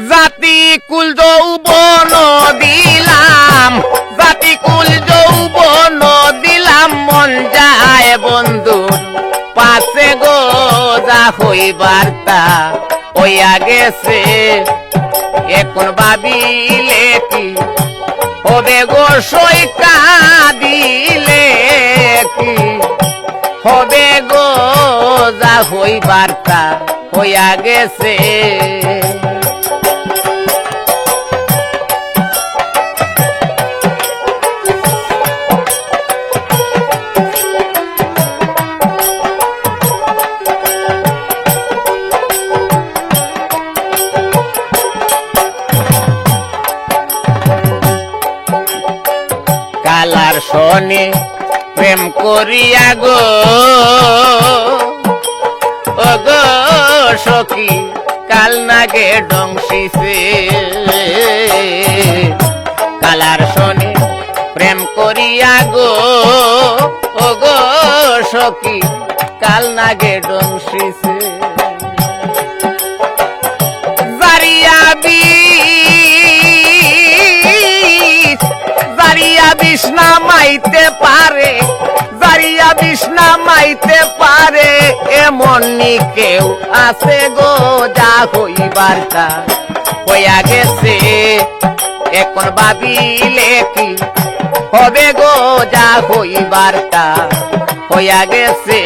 জাতি কুল যৌবন দিলাম, জাতি কুল যৌবন দিলাম, মন যায় বন্ধু। পাশে গো যা হইবার তা হইয়া গেছে। এখন ভাবিলে কি হবে গো সই কাঁদিলে কি হবে গো যা হইবার তা হইয়া গেছে। শনি, প্রেম করিয়া গো। ও গো সখী, কাল নাগে ডংসিছে কালার শনি, প্রেম করিয়া গো। ও গো সখী, কাল নাগে ডংসিছে জারিয়া বিষ মাইতে পারে, জারিয়া বিষ্ণা মাইতে পারে, এমন কেউ আছে গো যা হইবার তা। হইয়া গেছে, এখন ভাবিলে কি হবে গো যা হইবার তা। হইয়া গেছে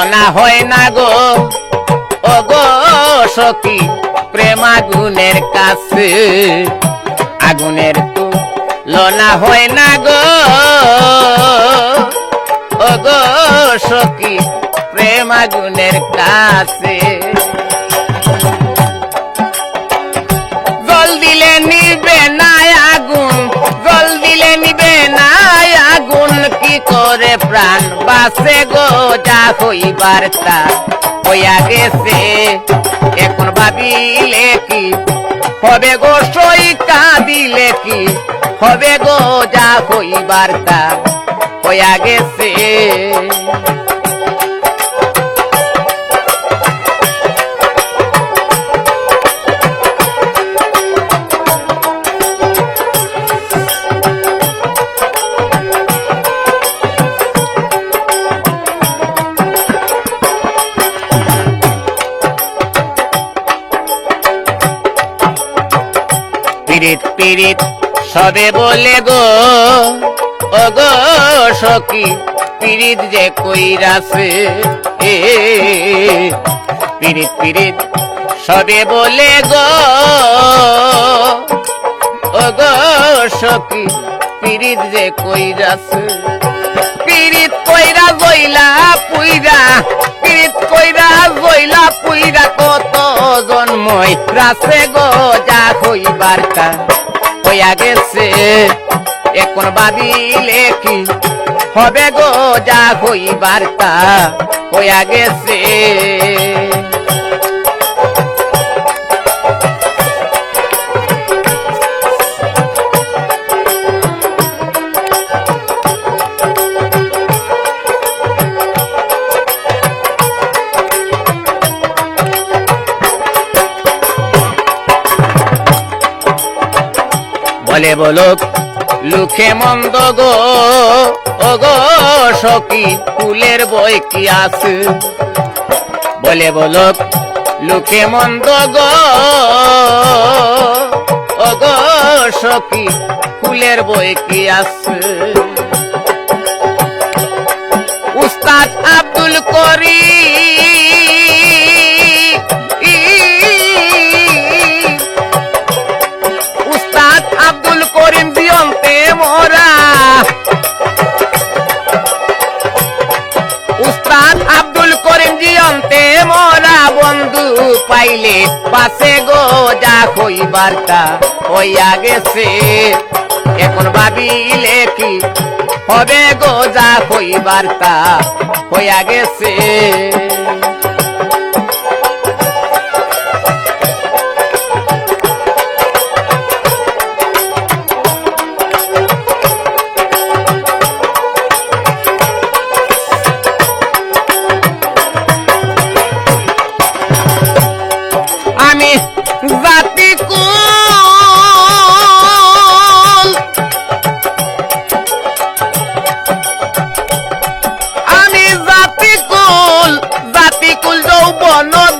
লনা হয় না গো। ও গো সখী, প্রেম আগুনের কাছে, আগুনের তু লনা হয় না গো। ও গো সখী, প্রেম আগুনের কাছে। করে প্রাণ বাসে গো, যা হইবার তা। হইয়া গেছে, এখন ভাবিলে কি? হবে গো সই কাঁদিলে কি? হবে গো, যা হইবার তা। হইয়া গেছে। পিরিত সবে বলে গো। ও গো সখী, পিরিত যে কইরাছে এ। পিরিত পিরিত, সবে বলে গো। ও গো সখী, পিরিত যে কইরাছে পিরিত কইরা গইলা পুইরা, পিরিত কইরা গইলা পুইরা, কত জন্মই রাসে গো যা হইবার কা। হইয়া গেছে। এখন ভাবিলে কি হবে গো যা হইবার তা হইয়া গেছে। বলে বলুক, লুখে মন্দ গো ও গো সখী, ফুলের বই কি আছে? বলে বলুক, লুখে মন্দ গো ও গো সখী, ফুলের বই কি আছে? উস্তাদ আব্দুল করি জিয়ন্তে মোরা বন্ধু পাইলে পাশে গো যা তা হইয়া গেছে। এখন ভাবিলে কি হবে গো যা পইয়া হইয়া গেছে।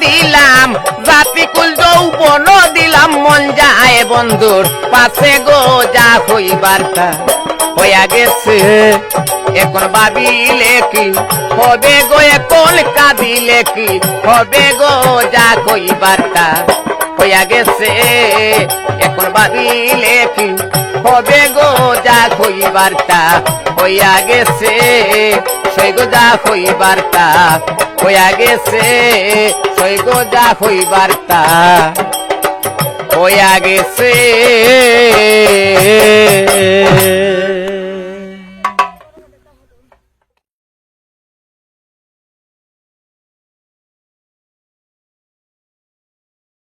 দিলাম, জাতি কুল যৌবন দিলাম, মন যায় বন্ধুর পাশে গো, যা হইবার তা। হইয়া গেছে, এখন ভাবিলে কি? হবে গো, এখন কাঁদিলে কি? হবে গো, যা কইবার তা। হইয়া গেছে, এখন ভাবিলে কি হবে গো যা কইবার তা, হইয়া গেছে, সই গো যা কইবার তা, হইয়া গেছে, সই গো যা কইবার তা, হইয়া গেছে।